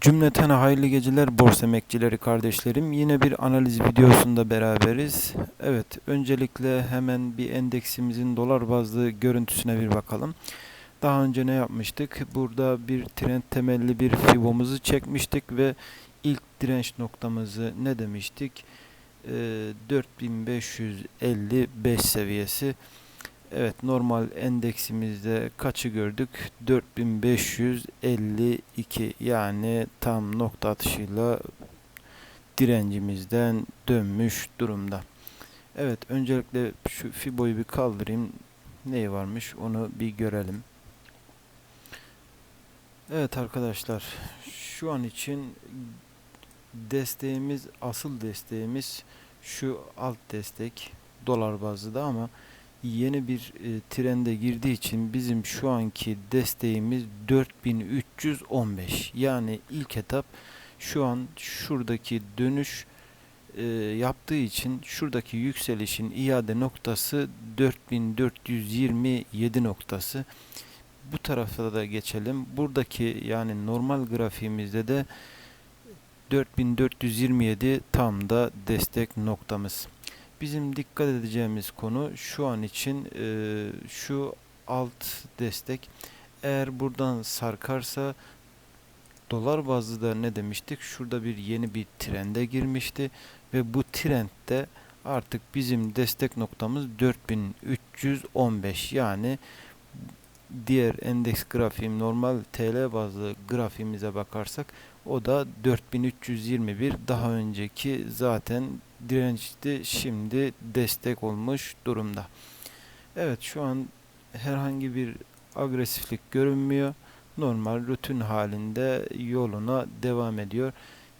Cümleten hayırlı geceler borsa emekçileri kardeşlerim. Yine bir analiz videosunda beraberiz. Evet, öncelikle hemen bir endeksimizin dolar bazlı görüntüsüne bir bakalım. Daha önce ne yapmıştık? Burada bir trend temelli bir fibomuzu çekmiştik ve ilk direnç noktamızı ne demiştik? Ee, 4555 seviyesi. Evet normal endeksimizde kaçı gördük? 4552 yani tam nokta atışıyla direncimizden dönmüş durumda. Evet öncelikle şu Fibo'yu bir kaldırayım. Neyi varmış onu bir görelim. Evet arkadaşlar şu an için desteğimiz asıl desteğimiz şu alt destek dolar bazlı da ama yeni bir e, trende girdiği için bizim şu anki desteğimiz 4315. Yani ilk etap şu an şuradaki dönüş e, yaptığı için şuradaki yükselişin iade noktası 4427 noktası. Bu tarafta da geçelim. Buradaki yani normal grafiğimizde de 4427 tam da destek noktamız. Bizim dikkat edeceğimiz konu şu an için e, şu alt destek. Eğer buradan sarkarsa dolar bazlı da ne demiştik? Şurada bir yeni bir trende girmişti ve bu trendde artık bizim destek noktamız 4315 yani diğer endeks grafiğim normal TL bazlı grafiğimize bakarsak o da 4321 daha önceki zaten dirençti şimdi destek olmuş durumda. Evet şu an herhangi bir agresiflik görünmüyor. Normal rutin halinde yoluna devam ediyor.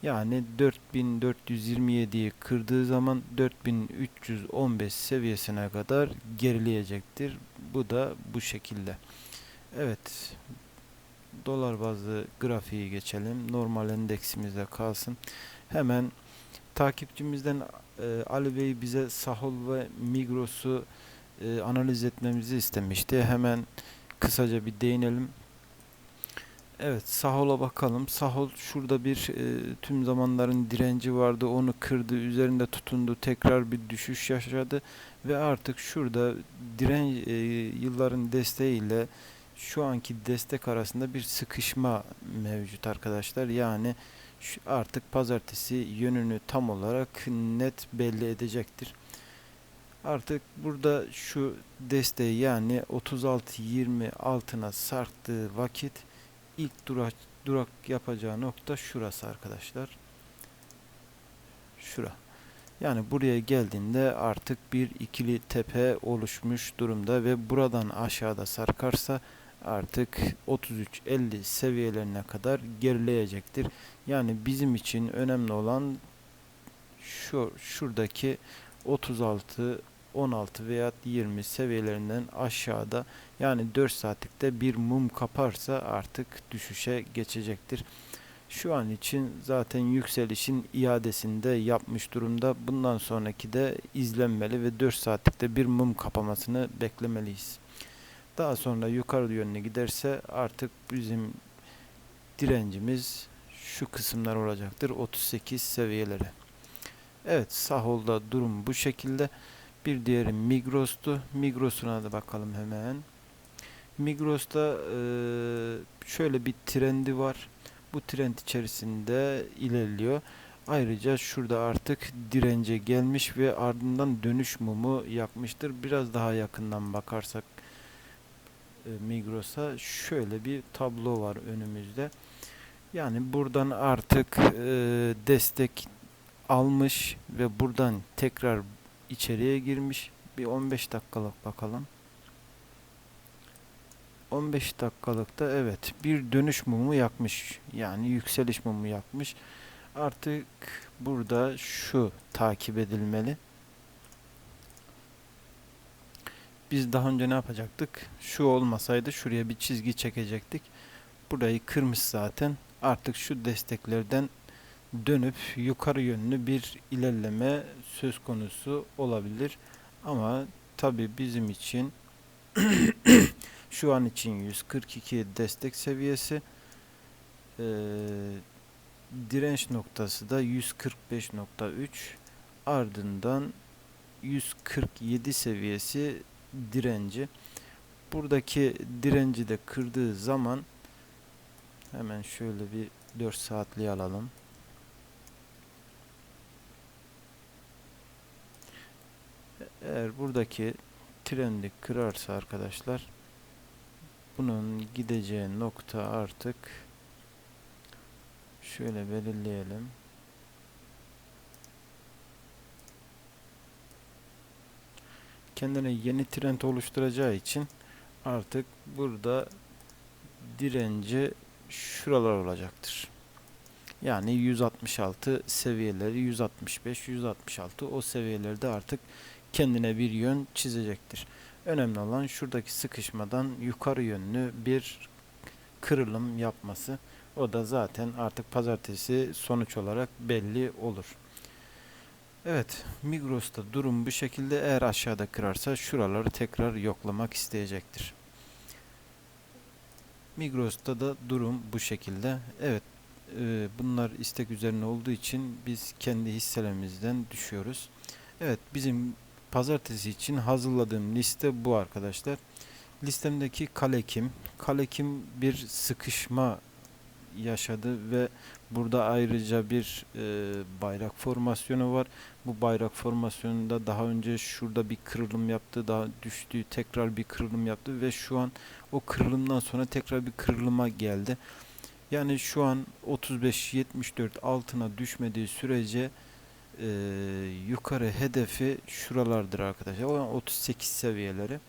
Yani 4427'yi kırdığı zaman 4315 seviyesine kadar gerileyecektir. Bu da bu şekilde. Evet. Dolar bazlı grafiği geçelim. Normal endeksimizde kalsın. Hemen takipçimizden e, Ali Bey bize Sahol ve Migros'u e, analiz etmemizi istemişti. Hemen kısaca bir değinelim. Evet Sahol'a bakalım. Sahol şurada bir e, tüm zamanların direnci vardı. Onu kırdı. Üzerinde tutundu. Tekrar bir düşüş yaşadı. Ve artık şurada direnç e, yılların desteğiyle şu anki destek arasında bir sıkışma mevcut arkadaşlar. Yani artık pazartesi yönünü tam olarak net belli edecektir. Artık burada şu desteği yani 36-20 altına sarktığı vakit ilk durak, durak yapacağı nokta şurası arkadaşlar. Şura. Yani buraya geldiğinde artık bir ikili tepe oluşmuş durumda ve buradan aşağıda sarkarsa artık 33-50 seviyelerine kadar gerileyecektir. Yani bizim için önemli olan şu şuradaki 36 16 veya 20 seviyelerinden aşağıda yani 4 saatlikte bir mum kaparsa artık düşüşe geçecektir. Şu an için zaten yükselişin iadesinde yapmış durumda. Bundan sonraki de izlenmeli ve 4 saatlikte bir mum kapamasını beklemeliyiz. Daha sonra yukarı yönüne giderse artık bizim direncimiz şu kısımlar olacaktır. 38 seviyeleri. Evet Sahol'da durum bu şekilde. Bir diğeri Migros'tu. Migros'una da bakalım hemen. Migros'ta şöyle bir trendi var. Bu trend içerisinde ilerliyor. Ayrıca şurada artık dirence gelmiş ve ardından dönüş mumu yapmıştır. Biraz daha yakından bakarsak Migros'a şöyle bir tablo var önümüzde. Yani buradan artık e, destek almış ve buradan tekrar içeriye girmiş. Bir 15 dakikalık bakalım. 15 dakikalıkta evet bir dönüş mumu yakmış. Yani yükseliş mumu yakmış. Artık burada şu takip edilmeli. Biz daha önce ne yapacaktık? Şu olmasaydı şuraya bir çizgi çekecektik. Burayı kırmış zaten. Artık şu desteklerden dönüp yukarı yönlü bir ilerleme söz konusu olabilir. Ama tabi bizim için şu an için 142 destek seviyesi. Ee, direnç noktası da 145.3 ardından 147 seviyesi direnci. Buradaki direnci de kırdığı zaman hemen şöyle bir 4 saatliği alalım. Eğer buradaki trendi kırarsa arkadaşlar bunun gideceği nokta artık şöyle belirleyelim. Kendine yeni trend oluşturacağı için artık burada direnci şuralar olacaktır. Yani 166 seviyeleri 165 166 o seviyelerde artık kendine bir yön çizecektir. Önemli olan şuradaki sıkışmadan yukarı yönlü bir kırılım yapması. O da zaten artık pazartesi sonuç olarak belli olur. Evet, Migros'ta durum bu şekilde. Eğer aşağıda kırarsa şuraları tekrar yoklamak isteyecektir. Migros'ta da durum bu şekilde. Evet, e, bunlar istek üzerine olduğu için biz kendi hisselerimizden düşüyoruz. Evet, bizim pazartesi için hazırladığım liste bu arkadaşlar. Listemdeki Kalekim. Kalekim bir sıkışma yaşadı ve burada ayrıca bir e, bayrak formasyonu var. Bu bayrak formasyonunda daha önce şurada bir kırılım yaptı, daha düştü, tekrar bir kırılım yaptı ve şu an o kırılımdan sonra tekrar bir kırılıma geldi. Yani şu an 35-74 altına düşmediği sürece e, yukarı hedefi şuralardır arkadaşlar. O 38 seviyeleri.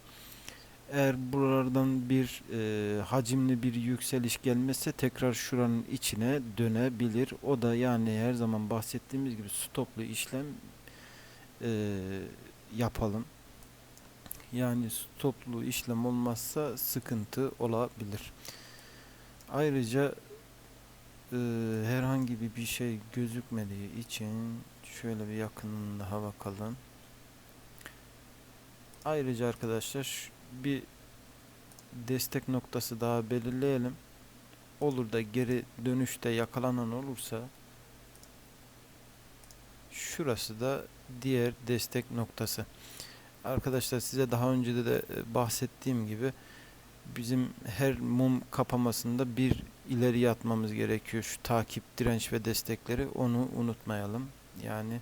Eğer buralardan bir e, hacimli bir yükseliş gelmezse tekrar şuranın içine dönebilir. O da yani her zaman bahsettiğimiz gibi stoplu işlem e, yapalım. Yani stoplu işlem olmazsa sıkıntı olabilir. Ayrıca e, herhangi bir şey gözükmediği için şöyle bir yakından daha bakalım. Ayrıca arkadaşlar bir destek noktası daha belirleyelim. Olur da geri dönüşte yakalanan olursa şurası da diğer destek noktası. Arkadaşlar size daha önce de, de bahsettiğim gibi bizim her mum kapamasında bir ileri atmamız gerekiyor. Şu takip, direnç ve destekleri onu unutmayalım. Yani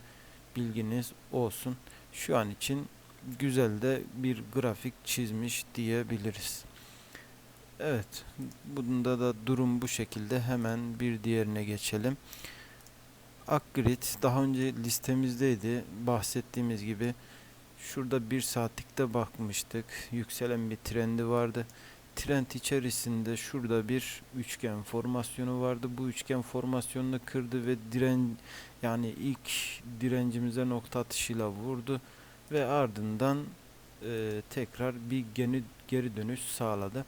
bilginiz olsun. Şu an için güzel de bir grafik çizmiş diyebiliriz. Evet, bunda da durum bu şekilde. Hemen bir diğerine geçelim. Akgrid daha önce listemizdeydi. Bahsettiğimiz gibi şurada bir saatlikte bakmıştık. Yükselen bir trendi vardı. Trend içerisinde şurada bir üçgen formasyonu vardı. Bu üçgen formasyonunu kırdı ve diren yani ilk direncimize nokta atışıyla vurdu ve ardından e, tekrar bir geri, geri dönüş sağladı.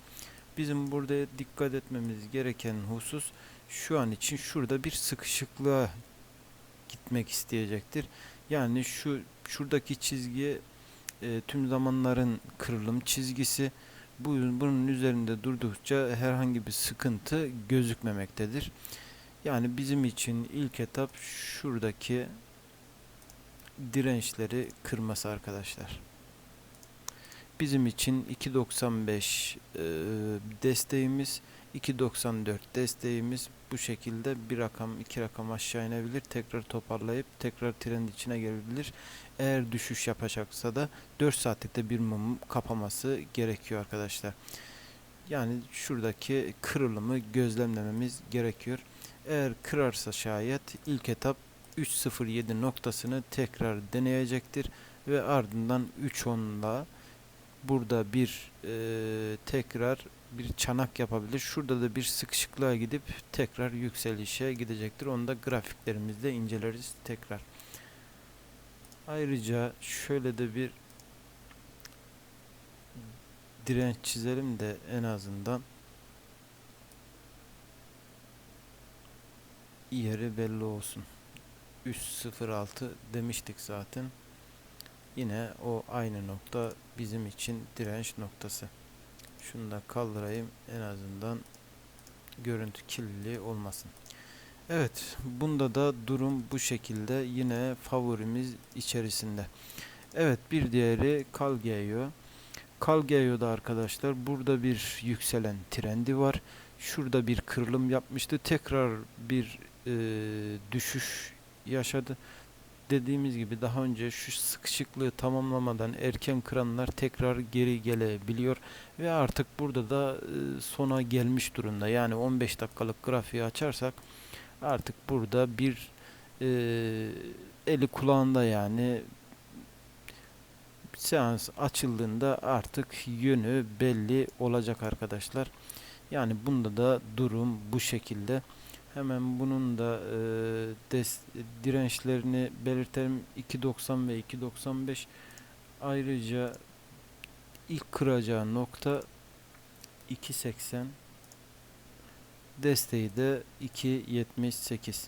Bizim burada dikkat etmemiz gereken husus şu an için şurada bir sıkışıklığa gitmek isteyecektir. Yani şu şuradaki çizgi e, tüm zamanların kırılım çizgisi. Bu, bunun üzerinde durdukça herhangi bir sıkıntı gözükmemektedir. Yani bizim için ilk etap şuradaki dirençleri kırması arkadaşlar. Bizim için 2.95 e, desteğimiz 2.94 desteğimiz bu şekilde bir rakam iki rakam aşağı inebilir tekrar toparlayıp tekrar trend içine gelebilir. Eğer düşüş yapacaksa da 4 saatlikte bir mum kapaması gerekiyor arkadaşlar. Yani şuradaki kırılımı gözlemlememiz gerekiyor. Eğer kırarsa şayet ilk etap 3.07 noktasını tekrar deneyecektir ve ardından 3.10'la burada bir e, tekrar bir çanak yapabilir. Şurada da bir sıkışıklığa gidip tekrar yükselişe gidecektir. Onu da grafiklerimizde inceleriz tekrar. Ayrıca şöyle de bir direnç çizelim de en azından yeri belli olsun. 306 demiştik zaten. Yine o aynı nokta bizim için direnç noktası. Şunu da kaldırayım en azından görüntü kirliliği olmasın. Evet, bunda da durum bu şekilde yine favorimiz içerisinde. Evet, bir diğeri Calgeo. Calgeo'da arkadaşlar burada bir yükselen trendi var. Şurada bir kırılım yapmıştı. Tekrar bir e, düşüş yaşadı. Dediğimiz gibi daha önce şu sıkışıklığı tamamlamadan erken kıranlar tekrar geri gelebiliyor ve artık burada da e, sona gelmiş durumda. Yani 15 dakikalık grafiği açarsak artık burada bir e, eli kulağında yani seans açıldığında artık yönü belli olacak arkadaşlar. Yani bunda da durum bu şekilde. Hemen bunun da e, des, dirençlerini belirtelim. 2.90 ve 2.95 ayrıca ilk kıracağı nokta 2.80 desteği de 2.78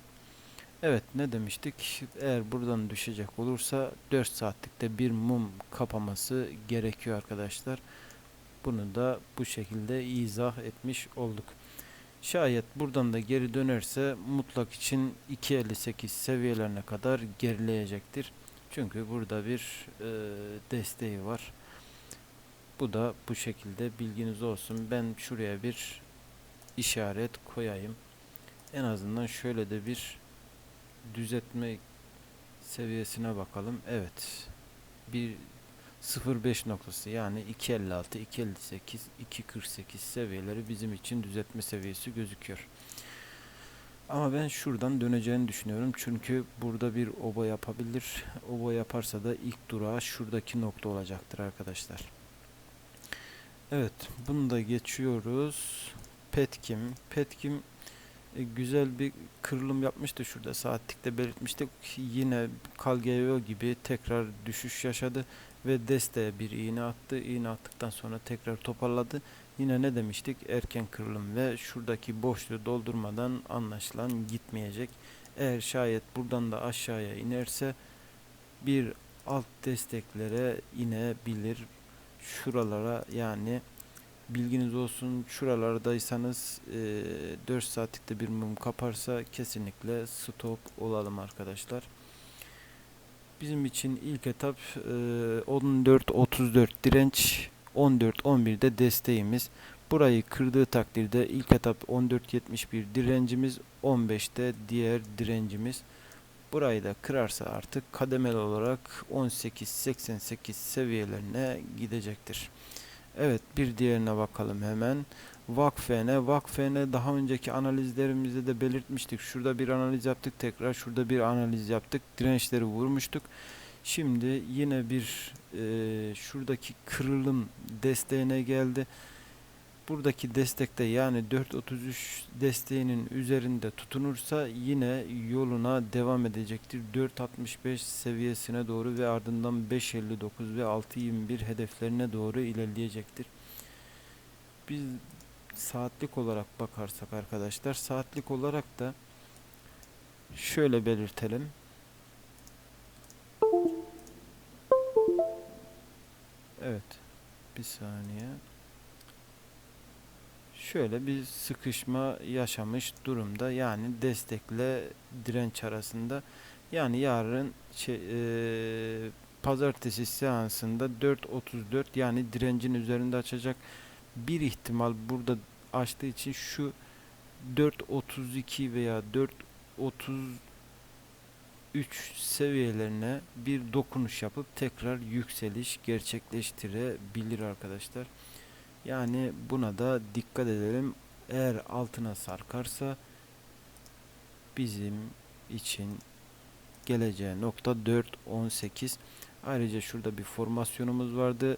Evet ne demiştik? Eğer buradan düşecek olursa 4 saatlikte bir mum kapaması gerekiyor arkadaşlar. Bunu da bu şekilde izah etmiş olduk şayet buradan da geri dönerse mutlak için 2.58 seviyelerine kadar gerileyecektir çünkü burada bir e, desteği var bu da bu şekilde bilginiz olsun ben şuraya bir işaret koyayım. En azından şöyle de bir düzeltme seviyesine bakalım. Evet. Bir 0.5 noktası yani 2.56, 2.58, 2.48 seviyeleri bizim için düzeltme seviyesi gözüküyor. Ama ben şuradan döneceğini düşünüyorum. Çünkü burada bir oba yapabilir. Oba yaparsa da ilk durağı şuradaki nokta olacaktır arkadaşlar. Evet. Bunu da geçiyoruz. Petkim. Petkim güzel bir kırılım yapmıştı şurada saatlikte belirtmiştik. Yine Calgeo gibi tekrar düşüş yaşadı ve desteğe bir iğne attı. İğne attıktan sonra tekrar toparladı. Yine ne demiştik? Erken kırılım ve şuradaki boşluğu doldurmadan anlaşılan gitmeyecek. Eğer şayet buradan da aşağıya inerse bir alt desteklere inebilir. Şuralara yani bilginiz olsun şuralardaysanız e, 4 saatlikte bir mum kaparsa kesinlikle stop olalım arkadaşlar. Bizim için ilk etap e, 14-34 direnç 14-11'de desteğimiz. Burayı kırdığı takdirde ilk etap 14-71 direncimiz 15'te diğer direncimiz. Burayı da kırarsa artık kademeli olarak 18-88 seviyelerine gidecektir. Evet bir diğerine bakalım hemen. Vakfene. Vakfene daha önceki analizlerimizde de belirtmiştik. Şurada bir analiz yaptık. Tekrar şurada bir analiz yaptık. Dirençleri vurmuştuk. Şimdi yine bir e, şuradaki kırılım desteğine geldi buradaki destekte yani 4.33 desteğinin üzerinde tutunursa yine yoluna devam edecektir. 4.65 seviyesine doğru ve ardından 5.59 ve 6.21 hedeflerine doğru ilerleyecektir. Biz saatlik olarak bakarsak arkadaşlar saatlik olarak da şöyle belirtelim. Evet. Bir saniye şöyle bir sıkışma yaşamış durumda. Yani destekle direnç arasında. Yani yarın şey, e, pazartesi seansında 4.34 yani direncin üzerinde açacak bir ihtimal burada açtığı için şu 4.32 veya 4.33 seviyelerine bir dokunuş yapıp tekrar yükseliş gerçekleştirebilir arkadaşlar. Yani buna da dikkat edelim. Eğer altına sarkarsa bizim için geleceği nokta 4.18 ayrıca şurada bir formasyonumuz vardı.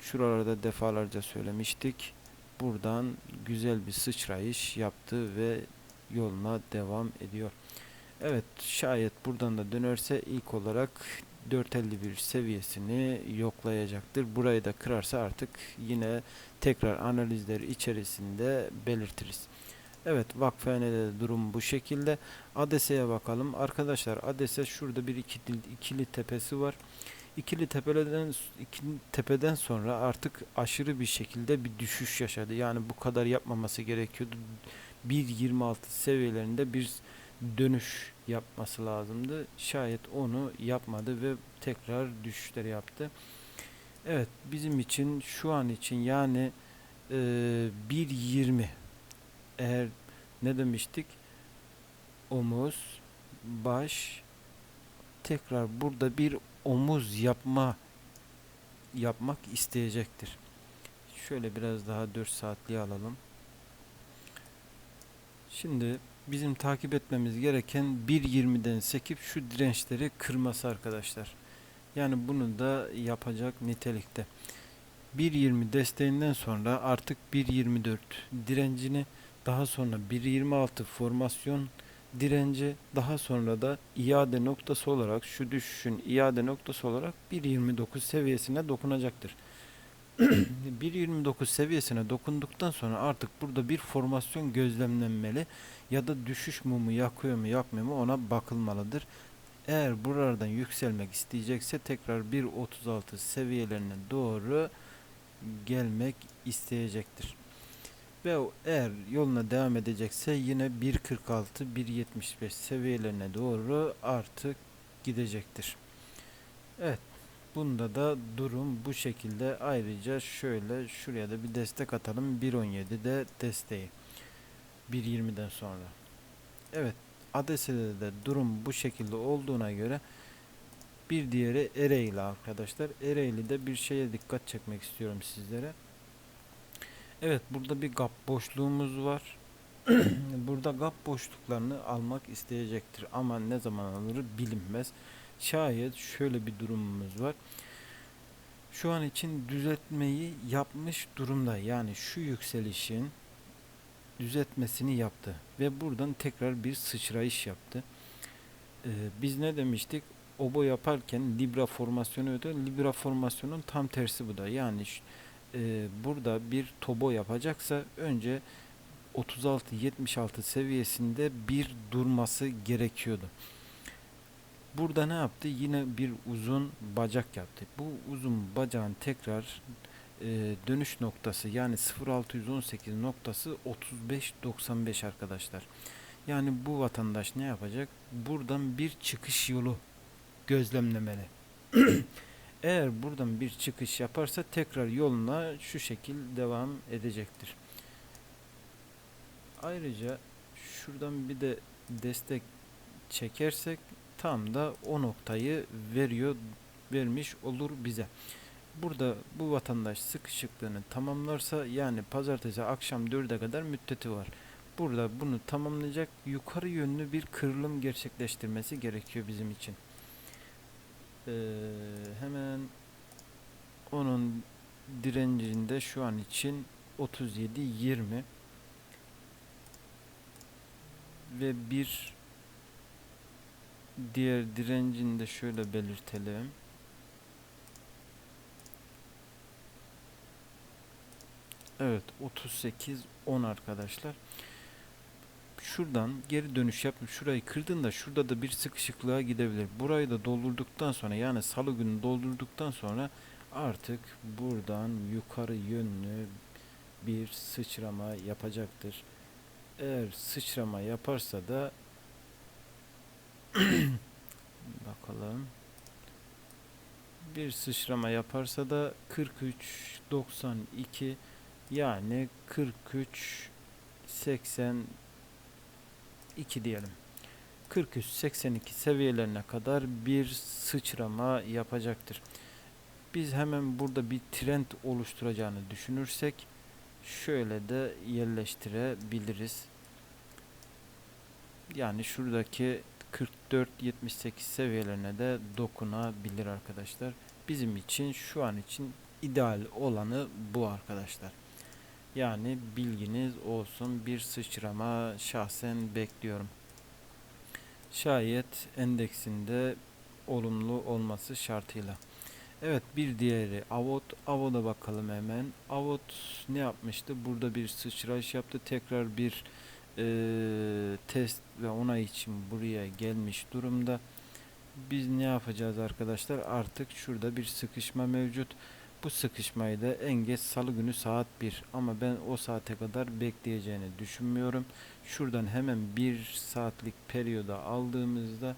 Şuralarda defalarca söylemiştik. Buradan güzel bir sıçrayış yaptı ve yoluna devam ediyor. Evet şayet buradan da dönerse ilk olarak 451 seviyesini yoklayacaktır. Burayı da kırarsa artık yine tekrar analizler içerisinde belirtiriz. Evet Vakfehane'de durum bu şekilde. ADS'ye bakalım. Arkadaşlar ADS şurada bir ikili, ikili tepesi var. İkili tepeden, ikili tepeden sonra artık aşırı bir şekilde bir düşüş yaşadı. Yani bu kadar yapmaması gerekiyordu. 1.26 seviyelerinde bir dönüş yapması lazımdı. Şayet onu yapmadı ve tekrar düşüşleri yaptı. Evet bizim için şu an için yani e, 1.20 eğer ne demiştik omuz baş tekrar burada bir omuz yapma yapmak isteyecektir. Şöyle biraz daha 4 saatliğe alalım. Şimdi bizim takip etmemiz gereken 1.20'den sekip şu dirençleri kırması arkadaşlar. Yani bunu da yapacak nitelikte. 1.20 desteğinden sonra artık 1.24 direncini daha sonra 1.26 formasyon direnci daha sonra da iade noktası olarak şu düşüşün iade noktası olarak 1.29 seviyesine dokunacaktır. 1.29 seviyesine dokunduktan sonra artık burada bir formasyon gözlemlenmeli ya da düşüş mumu yakıyor mu yakmıyor mu ona bakılmalıdır. Eğer buralardan yükselmek isteyecekse tekrar 1.36 seviyelerine doğru gelmek isteyecektir. Ve eğer yoluna devam edecekse yine 1.46 1.75 seviyelerine doğru artık gidecektir. Evet. Bunda da durum bu şekilde. Ayrıca şöyle şuraya da bir destek atalım. 1.17 de desteği. 1.20'den sonra. Evet. ADS'de de durum bu şekilde olduğuna göre bir diğeri Ereğli arkadaşlar. Ereğli'de bir şeye dikkat çekmek istiyorum sizlere. Evet burada bir gap boşluğumuz var. burada gap boşluklarını almak isteyecektir ama ne zaman alır bilinmez. Şayet şöyle bir durumumuz var. Şu an için düzeltmeyi yapmış durumda. Yani şu yükselişin düzeltmesini yaptı ve buradan tekrar bir sıçrayış yaptı. Ee, biz ne demiştik? Obo yaparken Libra formasyonu öde. Libra formasyonun tam tersi bu da. Yani e, burada bir tobo yapacaksa önce 36-76 seviyesinde bir durması gerekiyordu. Burada ne yaptı? Yine bir uzun bacak yaptı. Bu uzun bacağın tekrar e, dönüş noktası yani 0618 noktası 3595 arkadaşlar. Yani bu vatandaş ne yapacak? Buradan bir çıkış yolu gözlemlemeli. Eğer buradan bir çıkış yaparsa tekrar yoluna şu şekil devam edecektir. Ayrıca şuradan bir de destek çekersek tam da o noktayı veriyor vermiş olur bize. Burada bu vatandaş sıkışıklığını tamamlarsa yani pazartesi akşam 4'e kadar müddeti var. Burada bunu tamamlayacak yukarı yönlü bir kırılım gerçekleştirmesi gerekiyor bizim için. Ee, hemen onun direncinde şu an için 37 20 ve bir diğer direncini de şöyle belirtelim. Evet 38 10 arkadaşlar. Şuradan geri dönüş yapıp şurayı kırdığında şurada da bir sıkışıklığa gidebilir. Burayı da doldurduktan sonra yani salı günü doldurduktan sonra artık buradan yukarı yönlü bir sıçrama yapacaktır. Eğer sıçrama yaparsa da bakalım bir sıçrama yaparsa da 43 92 yani 43 82 diyelim. 43 82 seviyelerine kadar bir sıçrama yapacaktır. Biz hemen burada bir trend oluşturacağını düşünürsek şöyle de yerleştirebiliriz. Yani şuradaki 44-78 seviyelerine de dokunabilir arkadaşlar. Bizim için şu an için ideal olanı bu arkadaşlar. Yani bilginiz olsun bir sıçrama şahsen bekliyorum. Şayet endeksinde olumlu olması şartıyla. Evet bir diğeri Avot. Avot'a bakalım hemen. Avot ne yapmıştı? Burada bir sıçrayış yaptı. Tekrar bir e, test ve onay için buraya gelmiş durumda. Biz ne yapacağız arkadaşlar? Artık şurada bir sıkışma mevcut. Bu sıkışmayı da en geç salı günü saat 1 ama ben o saate kadar bekleyeceğini düşünmüyorum. Şuradan hemen bir saatlik periyoda aldığımızda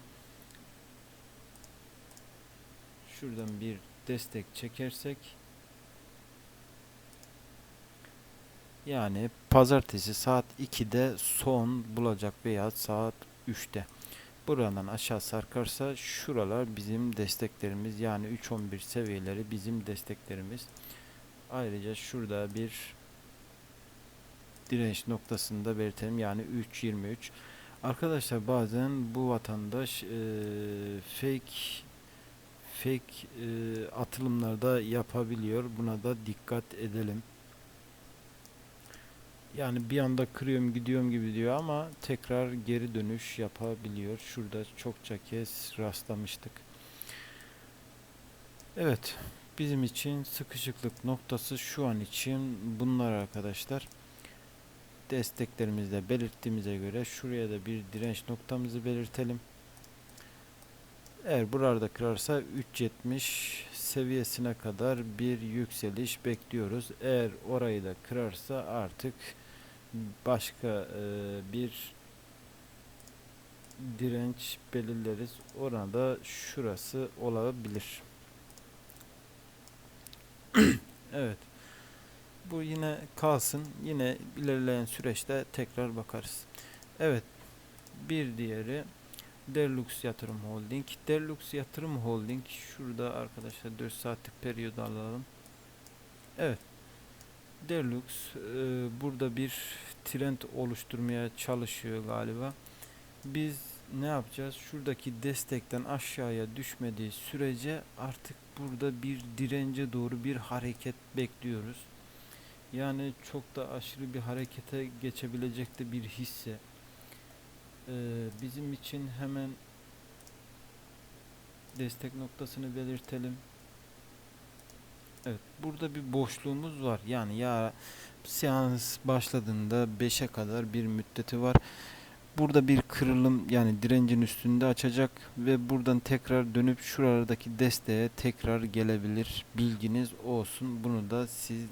şuradan bir destek çekersek yani pazartesi saat 2'de son bulacak veya saat 3'te. Buradan aşağı sarkarsa şuralar bizim desteklerimiz yani 3.11 seviyeleri bizim desteklerimiz. Ayrıca şurada bir direnç noktasında belirtelim yani 3.23. Arkadaşlar bazen bu vatandaş e, fake fake e, atılımlarda yapabiliyor. Buna da dikkat edelim. Yani bir anda kırıyorum gidiyorum gibi diyor ama tekrar geri dönüş yapabiliyor. Şurada çokça kez rastlamıştık. Evet. Bizim için sıkışıklık noktası şu an için bunlar arkadaşlar. Desteklerimizde belirttiğimize göre şuraya da bir direnç noktamızı belirtelim. Eğer burada kırarsa 3.70 seviyesine kadar bir yükseliş bekliyoruz. Eğer orayı da kırarsa artık başka e, bir direnç belirleriz. Orada şurası olabilir. evet. Bu yine kalsın. Yine ilerleyen süreçte tekrar bakarız. Evet. Bir diğeri Derlux Yatırım Holding. Derlux Yatırım Holding şurada arkadaşlar 4 saatlik periyod alalım. Evet. Derlux e, burada bir trend oluşturmaya çalışıyor galiba. Biz ne yapacağız? Şuradaki destekten aşağıya düşmediği sürece artık burada bir dirence doğru bir hareket bekliyoruz. Yani çok da aşırı bir harekete geçebilecek de bir hisse. Ee, bizim için hemen destek noktasını belirtelim. Evet, burada bir boşluğumuz var. Yani ya seans başladığında 5'e kadar bir müddeti var. Burada bir kırılım yani direncin üstünde açacak ve buradan tekrar dönüp şuralardaki desteğe tekrar gelebilir. Bilginiz olsun. Bunu da siz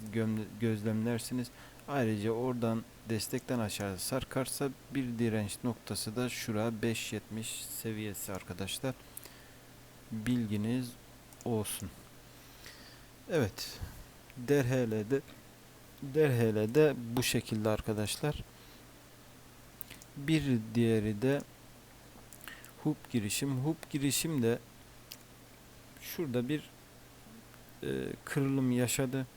gözlemlersiniz. Ayrıca oradan destekten aşağı sarkarsa bir direnç noktası da şura 5.70 seviyesi arkadaşlar. Bilginiz olsun. Evet. Derhele'de Derhele'de bu şekilde arkadaşlar. Bir diğeri de hub girişim. Hub girişim de şurada bir e, kırılım yaşadı.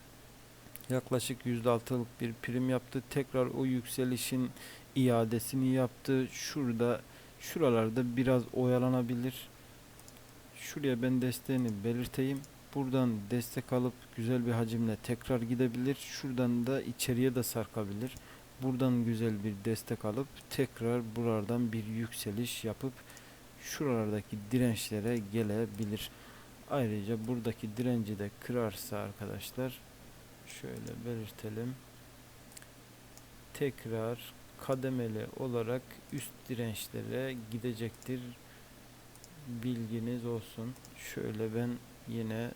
Yaklaşık %6'lık bir prim yaptı. Tekrar o yükselişin iadesini yaptı. Şurada şuralarda biraz oyalanabilir. Şuraya ben desteğini belirteyim. Buradan destek alıp güzel bir hacimle tekrar gidebilir. Şuradan da içeriye de sarkabilir. Buradan güzel bir destek alıp tekrar buradan bir yükseliş yapıp şuralardaki dirençlere gelebilir. Ayrıca buradaki direnci de kırarsa arkadaşlar şöyle belirtelim. Tekrar kademeli olarak üst dirençlere gidecektir. Bilginiz olsun. Şöyle ben yine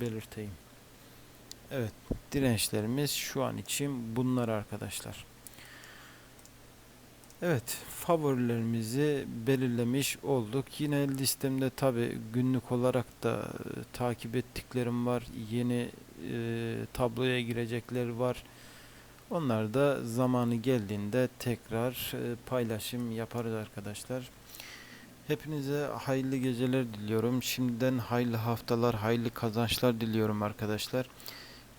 belirteyim. Evet dirençlerimiz şu an için bunlar arkadaşlar. Evet favorilerimizi belirlemiş olduk. Yine listemde tabi günlük olarak da e, takip ettiklerim var. Yeni e, tabloya girecekler var. Onlar da zamanı geldiğinde tekrar e, paylaşım yaparız arkadaşlar. Hepinize hayırlı geceler diliyorum. Şimdiden hayırlı haftalar, hayırlı kazançlar diliyorum arkadaşlar.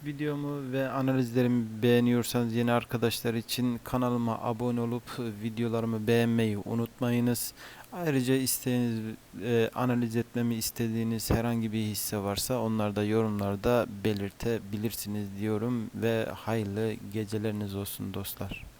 Videomu ve analizlerimi beğeniyorsanız yeni arkadaşlar için kanalıma abone olup videolarımı beğenmeyi unutmayınız. Ayrıca isteğiniz e, analiz etmemi istediğiniz herhangi bir hisse varsa onları da yorumlarda belirtebilirsiniz diyorum ve hayırlı geceleriniz olsun dostlar.